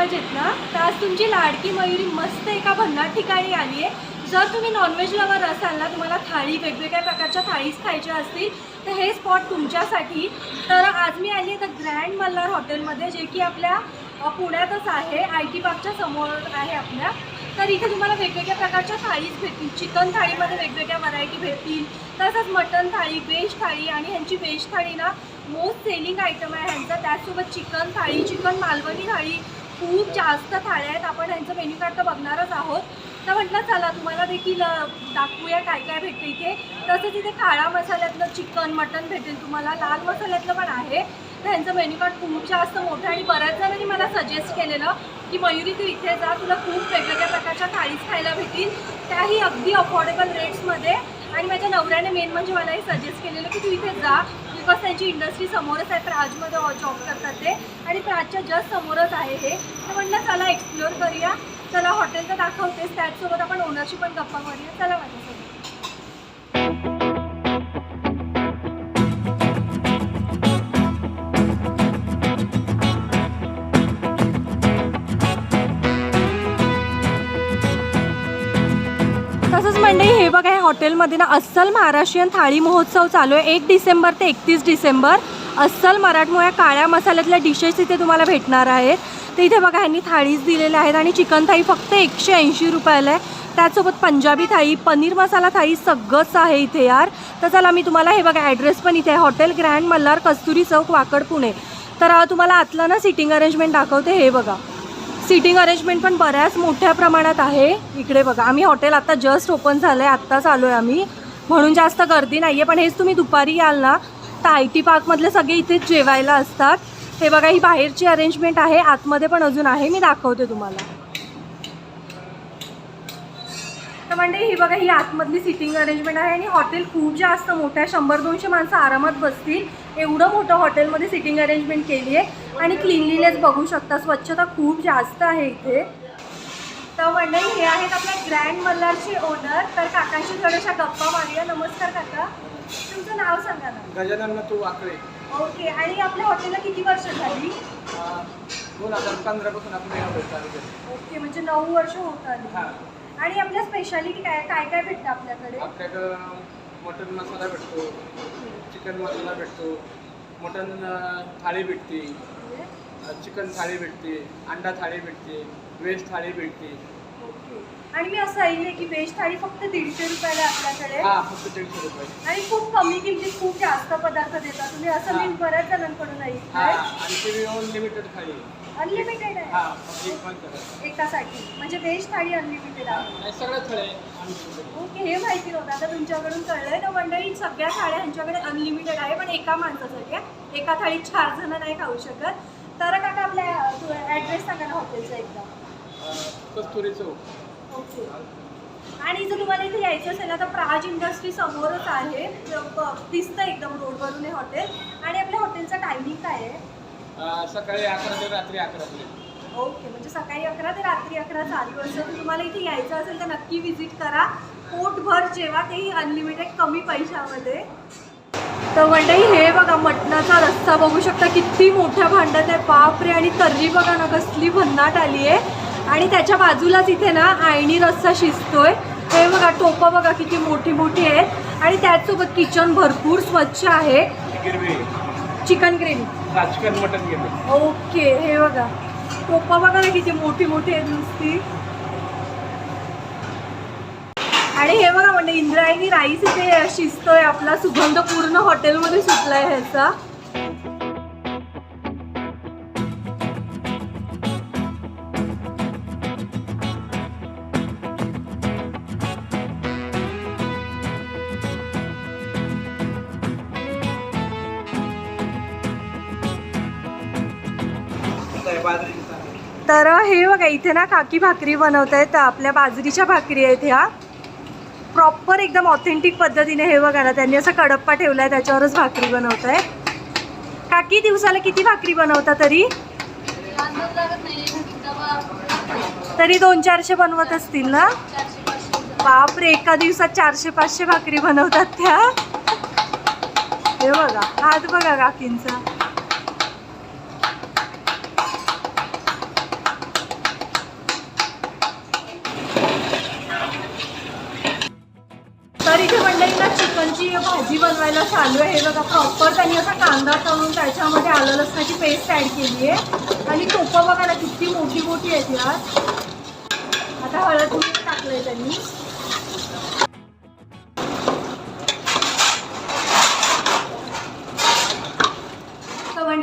सगळे ना? तर आज तुमची लाडकी मयुरी मस्त एका भन्नाट ठिकाणी आली आहे. जर तुम्ही नॉनव्हेज लवर असाल ना तुम्हाला थाळी वेगवेगळ्या प्रकारच्या थाळीज खायच्या असतील तर हे स्पॉट तुमच्यासाठी. तर आज मी आली आहे तर ग्रँड मल्हार हॉटेलमध्ये जे की आपल्या पुण्यातच आहे. आय टी पार्कच्या समोर आहे आपल्या. तर इथे तुम्हाला वेगवेगळ्या प्रकारच्या थाळीज भेटतील. चिकन थाळीमध्ये वेगवेगळ्या व्हरायटी भेटतील. तसंच मटन थाळी व्हेज थाळी आणि ह्यांची व्हेज थाळी ना मोस्ट सेलिंग आयटम आहे ह्यांचा. त्याचसोबत चिकन थाळी चिकन मालवणी थाळी खूप जास्त थाळ्या आहेत. आपण ह्यांचं मेन्यू कार्ड तर बघणारच आहोत. तर म्हटलं चला तुम्हाला देखील दाखवूया काय काय भेटतं इथे. तसंच इथे काळा मसाल्यातलं चिकन मटन भेटेल तुम्हाला. लाल मसाल्यातलं पण आहे. तर ह्यांचं मेन्यू कार्ड खूप जास्त मोठं आणि बऱ्याच जणांनी मला सजेस्ट केलेलं की मयुरी तू इथे जा. तुला खूप वेगवेगळ्या प्रकारच्या थाळीज खायला भेटतील. त्याही अगदी अफोर्डेबल रेट्समध्ये आणि माझ्या नवऱ्याने मेन म्हणजे मला हे सजेस्ट केलेलं की तू इथे जा बिकॉज त्यांची इंडस्ट्री समोरच आहे प्राजमध्ये जॉब हो करतात ते. आणि प्राजच्या जस्ट समोरच आहे हे. तर म्हटलं चला एक्सप्लोअर करूया. चला हॉटेल तर दाखवतेस त्याचसोबत आपण ओनरशी पण गप्पा मारूया. चला माझ्या. मंडळी हे बघा या हॉटेलमध्ये ना अस्सल महाराष्ट्रीयन थाळी महोत्सव चालू आहे. एक डिसेंबर ते एकतीस डिसेंबर. अस्सल मराठमोळ्या काळ्या मसाल्यातल्या डिशेस इथे तुम्हाला भेटणार आहेत. तर इथे बघा ह्यांनी थाळीज दिलेल्या आहेत आणि चिकन थाळी फक्त एकशे ऐंशी रुपयाला आहे. त्याचसोबत पंजाबी थाळी पनीर मसाला थाळी सगळंच आहे इथे यार. तर चला मी तुम्हाला हे बघा ॲड्रेस पण इथे आहे. Hotel grand Malhar Kasturi Chowk Wakad Pune. तर तुम्हाला आतलं ना सिटिंग अरेंजमेंट दाखवते हे बघा. सिटिंग अरेंजमेंट पण बऱ्याच मोठ्या प्रमाणात आहे. इकडे बघा आम्ही हॉटेल आता जस्ट ओपन झालं आहे आत्ताच आलो आहे आम्ही. म्हणून जास्त गर्दी नाही आहे पण हेच तुम्ही दुपारी याल ना तर आय टी पार्कमधले सगळे इथेच जेवायला असतात. हे बघा ही बाहेरची अरेंजमेंट आहे आतमध्ये पण अजून आहे मी दाखवते तुम्हाला. तर म्हणजे ही बघा ही आतमधली सिटिंग अरेंजमेंट आहे आणि हॉटेल खूप जास्त मोठं आहे. शंभर दोनशे माणसं आरामात बसतील. एवढं मोठं हॉटेलमध्ये सिटिंग अरेंजमेंट केली आहे. आणि क्लिनलीनेस बघू शकता स्वच्छता खूप जास्त आहे इथे. तर मंडळी हे आहेत आपल्या ग्रँड मल्हारचे ओनर तर काकांशी थोड्याशा गप्पा मारूया. नमस्कार काका. तुमचं नाव सांगा ना. गजानन तू वाकळे. ओके. आणि आपल्या हॉटेलला किती वर्ष झाली? दोन हजार पंधरा पासून आपण. ओके. म्हणजे नऊ वर्ष होत आली. हा. आणि आपल्या स्पेशालिटी काय? काय काय भेटतं आपल्याकडे? आपल्याकडं मटन मसाला भेटतो चिकन मसाला भेटतो मटन थाळी भेटते चिकन थाळी भेटते अंडा थाळी भेटते व्हेज थाळी भेटते. ओके. आणि मी असं ऐकलंय की व्हेज थाळी फक्त दीडशे रुपयाला आपल्याकडे. हा फक्त दीडशे रुपये. आणि खूप कमी किमतीत खूप जास्त पदार्थ देता तुम्ही असं मी. बऱ्याच जणांकडून ऐकलंय. आणि ती अनलिमिटेड थाळी. अनलिमिटेड हा आहे एकासाठी. म्हणजे व्हेज थाळी अनलिमिटेड आहे. ओके हे माहिती नव्हतं. आता तुमच्याकडून कळलंय तर मंडळी सगळ्या थाळ्या ह्यांच्याकडे अनलिमिटेड आहे पण एका माणसासाठी आहे. एका थाळीत चार जण नाही खाऊ शकत. तर काका आपल्या ॲड्रेस सांगा ना हॉटेलचा एकदा. कस्तुरी चौक ओके. आणि जर तुम्हाला इथे यायचं असेल ना तर प्राज इंडस्ट्री समोरच आहे. दिसतं एकदम रोडवरून हे हॉटेल आणि आपल्या हॉटेलचं टायमिंग काय आहे? सकाळी अकरा ते रात्री अकरा पर्यंत. ओके म्हणजे सकाळी अकरा ते रात्री अकरा चालू असतं तुम्हाला इथे यायचं असेल तर नक्की विजिट करा. पोटभर जेवा तेही अनलिमिटेड कमी पैशामध्ये. तर मंडळी हे बघा मटणाचा रस्सा बघू शकता. किती मोठ्या भांड्यात आहे. बापरे आणि तर्री बघा ना कसली भन्नाट आली आहे. आणि त्याच्या बाजूलाच इथे ना आयणी रस्सा शिजतोय. हे बघा टोपं बघा किती मोठी मोठी आहेत. आणि त्याचसोबत किचन भरपूर स्वच्छ आहे. चिकन ग्रेव्ही हा मटन ओके हे बघा. टोपा बघा ना किती मोठी मोठी आहेत नुसती. आणि हे बघा म्हणजे इंद्रायणी राईस इथे शिजतोय आपला. सुगंध पूर्ण हॉटेलमध्ये सुटलाय ह्याचा. तर हे बघा इथे ना काकी भाकरी बनवत आहेत आपल्या बाजरीच्या भाकरी आहेत ह्या. प्रॉपर एकदम ऑथेंटिक पद्धतीने हे बघा ना त्यांनी असा कडप्पा ठेवला आहे त्याच्यावरच भाकरी बनवत आहे काकी दिवसाला किती भाकरी बनवता तरी? तरी दोन चारशे बनवत असतील ना? बापरे एका दिवसात चारशे पाचशे भाकरी बनवतात त्या. हे बघा हात बघा काकींचा. भाजी बनवायला चालू आहे बघा प्रॉपर त्यांनी असा कांदा तळून त्याच्यामध्ये आलं लसणाची पेस्ट ॲड केली आहे. आणि टोपं बघा ना किती मोठी मोठी आहेत यात आता हळद मीठ टाकलंय त्यांनी.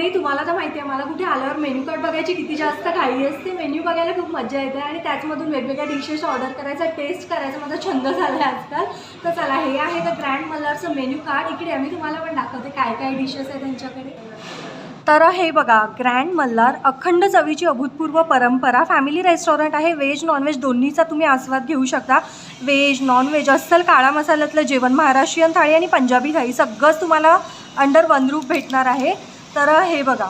तर तुम्हाला तर माहिती आहे मला कुठे आल्यावर मेन्यू कार्ड बघायची किती जास्त घाई असते. मेन्यू बघायला खूप मजा येते आणि त्याचमधून वेगवेगळ्या डिशेस ऑर्डर करायचा टेस्ट करायचा. माझा छंद झाला आहे आजकाल. तर चला हे आहे तर ग्रँड मलरचं मेन्यू कार्ड इकडे आम्ही तुम्हाला पण दाखवते काय काय डिशेस आहे त्यांच्याकडे. तर हे बघा ग्रँड मल्हार अखंड चवीची अभूतपूर्व परंपरा. फॅमिली रेस्टॉरंट आहे व्हेज नॉनव्हेज दोन्हीचा तुम्ही आस्वाद घेऊ शकता. व्हेज नॉनव्हेज अस्सल काळा मसाल्यातलं जेवण महाराष्ट्रीयन थाळी आणि पंजाबी थाळी. सगळंच तुम्हाला अंडर वन रूप भेटणार आहे. तर हे बघा.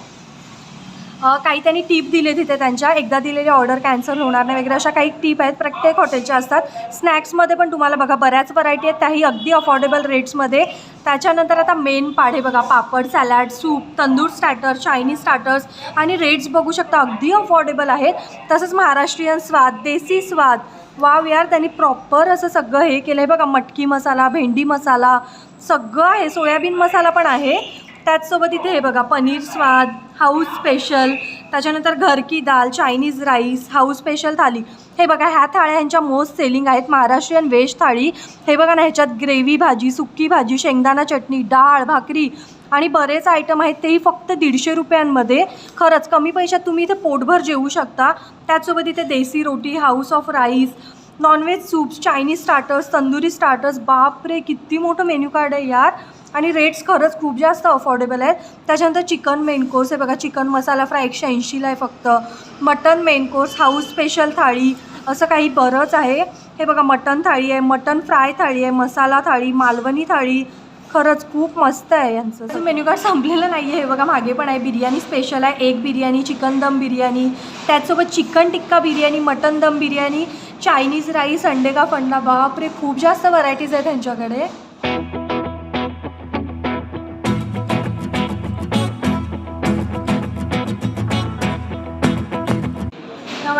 काही त्यांनी टीप दिले तिथे त्यांच्या. एकदा दिलेली ऑर्डर कॅन्सल होणार नाही वगैरे अशा काही टीप आहेत. प्रत्येक हॉटेलच्या असतात. स्नॅक्समध्ये पण तुम्हाला बघा बऱ्याच व्हरायटी आहेत. त्याही अगदी अफोर्डेबल रेट्समध्ये त्याच्यानंतर आता मेन पाढे बघा papad salad soup tandoor starter Chinese starters आणि रेट्स बघू शकता अगदी अफोर्डेबल आहेत. तसंच महाराष्ट्रीयन स्वाद देसी स्वाद. वाव यार त्यांनी प्रॉपर असं सगळं हे केलं आहे बघा मटकी मसाला भेंडी मसाला सगळं आहे. सोयाबीन मसाला पण आहे. त्याचसोबत इथे हे बघा पनीर स्वाद हाऊस स्पेशल त्याच्यानंतर घर की दाल Chinese rice house special thali. हे बघा ह्या थाळ्या ह्यांच्या मोस्ट सेलिंग आहेत. महाराष्ट्रीयन व्हेज थाळी. हे बघा ना ह्याच्यात ग्रेव्ही भाजी सुक्की भाजी शेंगदाणा चटणी डाळ भाकरी आणि बरेच आयटम आहेत. तेही फक्त दीडशे रुपयांमध्ये. खरंच कमी पैशात तुम्ही इथे पोटभर जेवू शकता. त्याचसोबत इथे desi roti house of rice non veg soups Chinese starters tandoori starters बापरे किती मोठं मेन्यू कार्ड आहे यार. आणि रेट्स खरंच खूप जास्त अफोर्डेबल आहेत. त्याच्यानंतर चिकन मेन कोर्स आहे बघा. चिकन मसाला फ्राय एकशे ऐंशीला आहे फक्त. Mutton main course house special thali असं काही बरंच आहे. हे बघा मटन थाळी आहे मटन फ्राय थाळी आहे मसाला थाळी मालवणी थाळी. खरंच खूप मस्त आहे यांचं. मेन्यू कार्ड संपलेलं नाही आहे हे बघा मागे पण आहे. बिर्याणी स्पेशल आहे. Egg biryani chicken dum biryani. त्याचसोबत चिकन टिक्का बिर्याणी मटन दम बिर्याणी चायनीज राईस अंडे का फंडा. बापरे खूप जास्त व्हरायटीज आहेत त्यांच्याकडे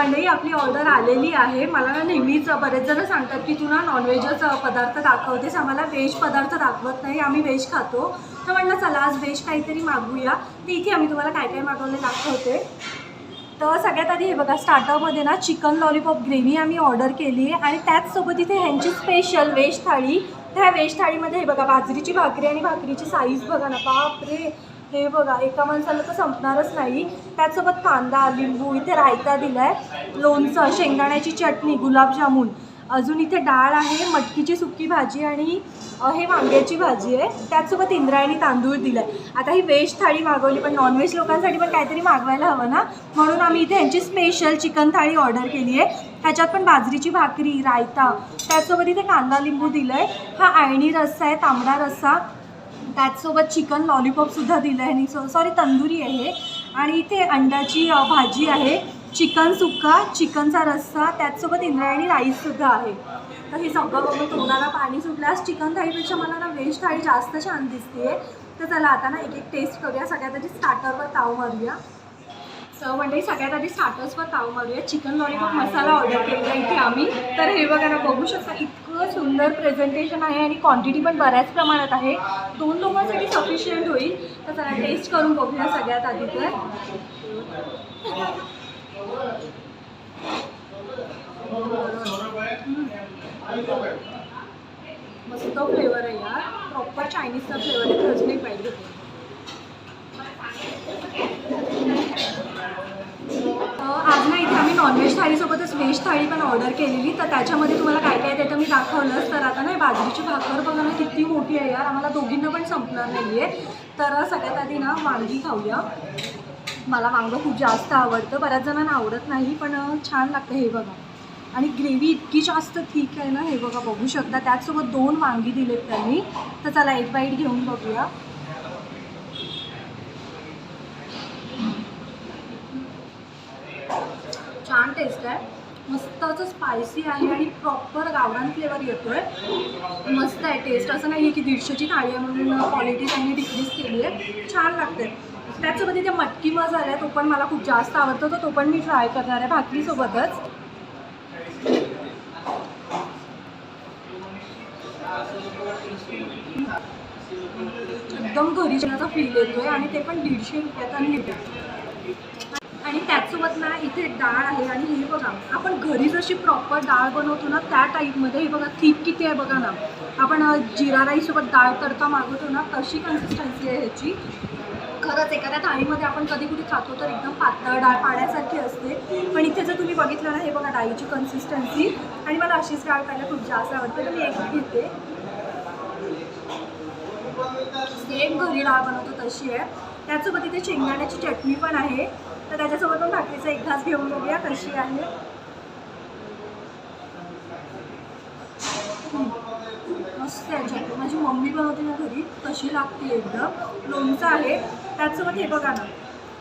नाही आपली ऑर्डर आलेली आहे. मला ना नेहमीच बरेच जण सांगतात की तू ना नॉनव्हेजच पदार्थ दाखवतेस. आम्हाला व्हेज पदार्थ दाखवत नाही. आम्ही व्हेज खातो. तर म्हणलं चला आज व्हेज काहीतरी मागूया. तर इथे आम्ही तुम्हाला काय काय मागवले दाखवते. तर सगळ्यात आधी हे बघा स्टार्टरमध्ये ना चिकन लॉलीपॉप ग्रेव्ही आम्ही ऑर्डर केली आहे. आणि त्याचसोबत इथे ह्यांची स्पेशल व्हेज थाळी. तर ह्या व्हेज थाळीमध्ये हे बघा बाजरीची भाकरी आणि भाकरीची साईज बघा ना. बापरे! हे बघा एका माणसाला तर संपणारच नाही. त्याचसोबत कांदा लिंबू इथे रायता दिला आहे लोणचं शेंगदाण्याची चटणी गुलाबजामुन. अजून इथे डाळ आहे मटकीची सुकी भाजी आणि हे वांग्याची भाजी आहे. त्याचसोबत इंद्रायणी तांदूळ दिलं आहे आता ही व्हेज थाळी मागवली पण नॉनव्हेज लोकांसाठी पण काहीतरी मागवायला हवं ना? म्हणून आम्ही इथे ह्यांची स्पेशल चिकन थाळी ऑर्डर केली आहे. ह्याच्यात पण बाजरीची भाकरी रायता. त्याचसोबत इथे कांदा लिंबू दिलं आहे हा आळणी रस्सा आहे तांबडा रस्सा. त्याचसोबत चिकन लॉलीपॉपसुद्धा दिलं आहे आणि सॉ सॉरी तंदुरी आहे आणि इथे अंड्याची भाजी आहे. चिकन सुक्का चिकनचा रस्सा त्याचसोबत इंद्रायणी राईससुद्धा आहे. तर हे सगळं बघून तोंडाला पाणी सुटल्यास चिकन थाळीपेक्षा मला ना व्हेज थाळी जास्त छान दिसते तर चला आता ना एक एक टेस्ट करूया. सगळ्यात आधी स्टार्टरवर ताव मारूया. तर म्हणजे सगळ्यात आधी स्टार्टर्सवर ताव मारूया. चिकन लॉलीपॉप मसाला ऑर्डर केलेला इथे आम्ही. तर हे बघा ना बघू शकता इतकं सुंदर प्रेझेंटेशन आहे आणि क्वांटिटी पण बऱ्याच प्रमाणात आहे. दोन लोकांसाठी सफिशियंट होईल. तर चला टेस्ट करून बघूया सगळ्यात आधी तर. मस्त फ्लेवर आहे यार. प्रॉपर चायनीजचा फ्लेवर आहे खरंच नाही पाहिजे. आज ना इथे आम्ही नॉनव्हेज थाळीसोबतच व्हेज थाळी पण ऑर्डर केलेली. तर त्याच्यामध्ये तुम्हाला काय काय येतं मी दाखवलंच. तर आता नाही बाजरीची भाकर बघा ना किती मोठी आहे यार. आम्हाला दोघींना पण संपणार नाही आहे तर सगळ्यात आधी ना वांगी खाऊया. मला वांगं खूप जास्त आवडतं. बऱ्याच जणांना आवडत नाही पण छान लागतं हे बघा. आणि ग्रेव्ही इतकी जास्त ठीक आहे ना हे बघा बघू शकता. त्याचसोबत दोन वांगी दिलेत त्यांनी. तर चला एक बाईट घेऊन बघूया. छान टेस्ट आहे. मस्त असं स्पायसी आहे आणि प्रॉपर गावरान फ्लेवर येतोय. मस्त आहे टेस्ट असं नाही आहे की दीडशेची थाळी आहे म्हणून क्वालिटी त्यांनी डिक्रीज केली आहे. छान लागते. त्याचसोबत इथे मटकी मसाला आहे तो पण मला खूप जास्त आवडतो. तर तो पण मी ट्राय करणार आहे भाकरीसोबतच. एकदम घरी जेवणाचा फील येतोय आणि ते पण दीडशे रुपयात अनलिमिटेड आणि त्याचसोबत ना इथे डाळ आहे आणि हे बघा आपण घरी जशी प्रॉपर डाळ बनवतो ना त्या टाईपमध्ये हे बघा थीक किती आहे बघा ना. आपण जिरा राईसोबत डाळ तडका मागवतो ना तशी कन्सिस्टन्सी आहे ह्याची. खरंच एखाद्या थाळीमध्ये आपण कधी कुठे खातो तर एकदम पातळ डाळ पाण्यासारखी असते. पण इथे जर तुम्ही बघितलं ना हे बघा डाळीची कन्सिस्टन्सी आणि मला अशीच डाळ खायला खूप जास्त आवडते तर मी एक घेते. सेम घरी डाळ बनवतो तशी आहे. त्याचसोबत इथे शेंगदाण्याची चटणी पण आहे. तर त्याच्यासोबत पण भाकरीचा एक घास घेऊन बघूया कशी आहे. मस्त आहे माझी मम्मी बनवते ना घरी तशी लागते एकदम. लोणचं आहे. त्याचसोबत हे बघा ना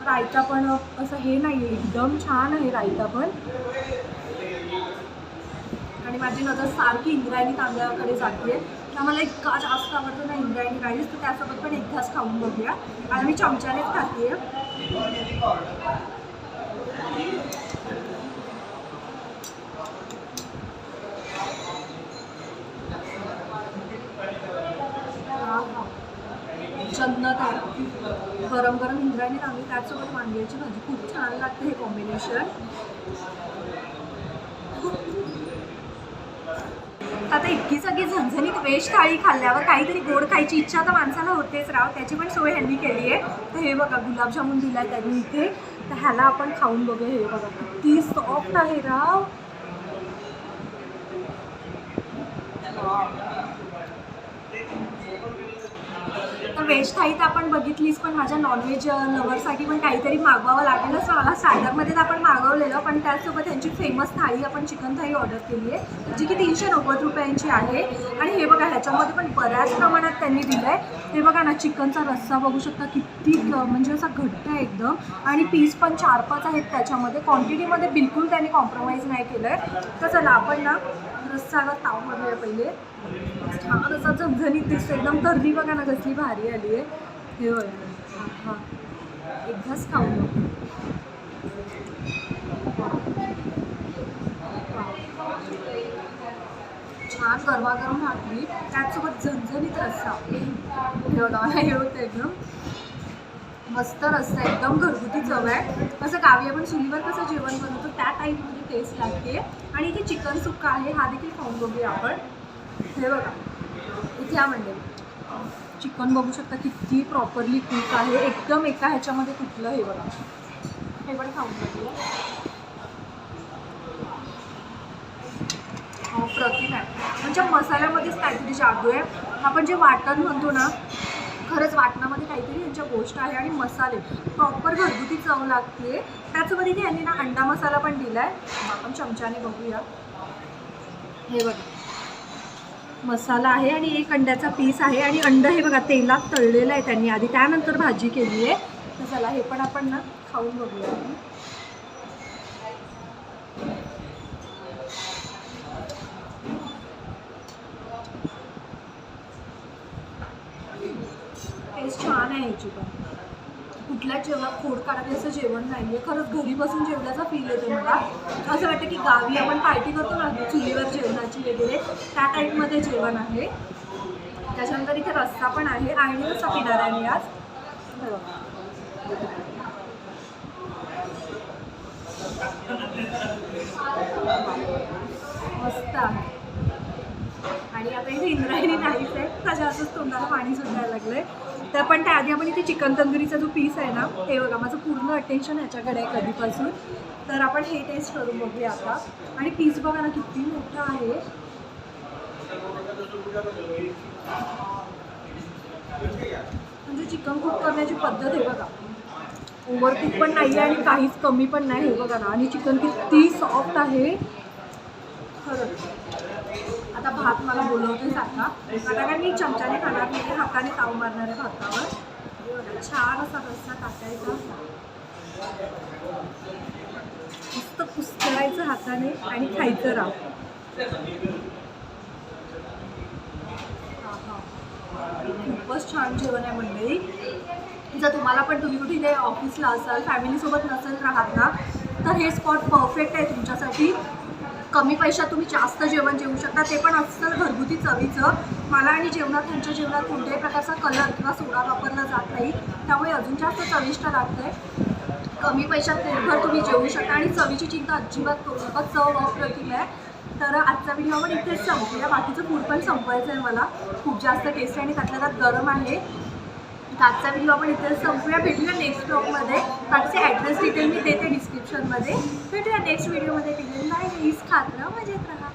रायता पण असं हे नाही आहे एकदम छान आहे रायता पण. आणि माझी नजर सारखी इंद्रायणी तांदळाकडे जाते. आम्हाला इतका जास्त आवडतो ना इंद्रायणी राईस तर त्यासोबत पण एक घास खाऊन बघूया. आणि मी चमच्यानेच खाते जन्नत आहे गरम गरम इंद्रायणी रांगली त्याचसोबत वांग्याची भाजी. खूप छान लागते हे कॉम्बिनेशन आता इतकी सगळी झणझणीत व्हेज थाळी खाल्ल्यावर काहीतरी गोड खायची इच्छा तर माणसाला होतेच राव. त्याची पण सोय ह्यांनी केली आहे तर हे बघा गुलाबजामुन दिलाय त्यांनी इथे. तर ह्याला आपण खाऊन बघूया. हे बघा किती सॉफ्ट आहे राव. तर व्हेज थाळी तर आपण बघितलीच पण माझ्या नॉनव्हेज लवरसाठी पण काहीतरी मागवावं लागेलच मला स्टार्टरमध्ये तर आपण मागवलेलं पण त्याचसोबत त्यांची फेमस थाळी आपण चिकन थाळी ऑर्डर केली आहे जी की तीनशे नव्वद रुपयांची आहे. आणि हे बघा ह्याच्यामध्ये पण बऱ्याच प्रमाणात त्यांनी दिलं आहे हे बघा ना चिकनचा रस्सा बघू शकता किती म्हणजे असा घट्ट आहे एकदम. आणि पीस पण चार पाच आहेत त्याच्यामध्ये. क्वांटिटीमध्ये बिलकुल त्यांनी कॉम्प्रोमाइज नाही केलं आहे तर चला आपण ना रस्साला ताव मारूया पहिले. छान असा झणझणीत दिसतो एकदम तर्री बघा ना कसली भारी आली आहे. हे होय हां एक घास खाऊन बघू. छान गरमागरम भाकरी त्याचसोबत झणझणीत रस्सा. हे बघा मला हे होतं एकदम. मस्त रस्सा एकदम घरगुती चव आहे. कसं गावी आपण चुलीवर कसं जेवण बनवतो त्या टाईपमध्ये टेस्ट लागते. आणि इथे चिकन सुक्का आहे. हा देखील खाऊन बघूया आपण. हे बघा. इथे म्हणजे. चिकन बघू शकता किती प्रॉपरली कुक आहे. एकदम एका ह्याच्यामध्ये तुटलं हे बघा. हे पण खाऊन बघूया. हो आहे. म्हणजे मसाल्यामध्येच काहीतरी जादू आहे. आपण जे वाटण म्हणतो ना खरंच वाटणामध्ये काहीतरी यांच्या गोष्ट आहे आणि मसाले. प्रॉपर घरगुती चव लागते. त्याचमध्ये इथे यांनी ना अंडा मसाला पण दिला आहे आपण चमच्याने बघूया. हे बघा. मसाला आहे आणि एक अंड्याचा पीस आहे आणि अंड हे बघा तेलात तळलेलं आहे त्यांनी आधी. त्यानंतर भाजी केली आहे. तर चला हे पण आपण ना खाऊन बघूया. टेस्ट छान आहे ह्याची पण. कुठल्या जेवणात खोड काढायचं असं जेवण नाही आहे खरंच घरी बसून जेवल्याचा फील येतो मला. असं वाटतं की गावी आपण पार्टी करतो ना चुलीवर जेवणाची वगैरे त्या टाईपमध्ये जेवण आहे. त्याच्यानंतर इथे रस्ता पण आहे आणि रस्ता पिणार आहे मी आज. मस्त आहे. आणि आता इथे इंद्रायणी नाहीच आहे. त्याच्या असंच तोंडाला पाणी सुटायला लागलंय. तर पण त्या आधी आपण इथे चिकन तंदुरीचा जो पीस आहे ना ते बघा माझं पूर्ण अटेन्शन ह्याच्याकडे आहे कधीपासून. तर आपण हे टेस्ट करून बघूया आता. आणि पीस बघा ना किती मोठा आहे. म्हणजे चिकन कुक करण्याची पद्धत आहे बघा. ओव्हर कुक पण नाही आहे आणि काहीच कमी पण नाही हे बघा ना. आणि चिकन किती सॉफ्ट आहे. आता भात मला बोलवते सारखा. आता काय मी चमच्याने खाणार नाही हाताने ताव मारणार आहे भातावर. छान असा रस्सा टाकायचा मस्त कुस्करायचं हाताने आणि खायचं राव. खूपच छान जेवण आहे मंडळी. जर तुम्हाला पण तुम्ही कुठे इथे ऑफिसला असाल फॅमिलीसोबत नसेल राहत ना तर हे स्पॉट परफेक्ट आहे तुमच्यासाठी. कमी पैशात तुम्ही जास्त जेवण जेवू शकता. ते पण असतं घरगुती चवीचं. मला आणि जेवणात त्यांच्या जेवणात कोणत्याही प्रकारचा कलर किंवा सोडा वापरला जात नाही. त्यामुळे अजून जास्त चविष्ट लागतंय. कमी पैशात पोटभर तुम्ही जेवू शकता. आणि चवीची चिंता अजिबात करू नका. चव अप्रतिम आहे. तर आजचा व्हिडिओ आपण इथेच संपूया. बाकीचं फूड पण संपवायचं आहे मला. खूप जास्त टेस्ट आणि त्यातल्या त्यात गरम आहे. आजचा व्हिडिओ आपण इथेच संपूया. भेटूया नेक्स्ट ब्लॉगमध्ये बाकीचे ॲड्रेस डिटेल मी देते डिस्क्रिप्शनमध्ये भेटूया नेक्स्ट व्हिडिओमध्ये टिकून बाय खात राहा मजेत राहा.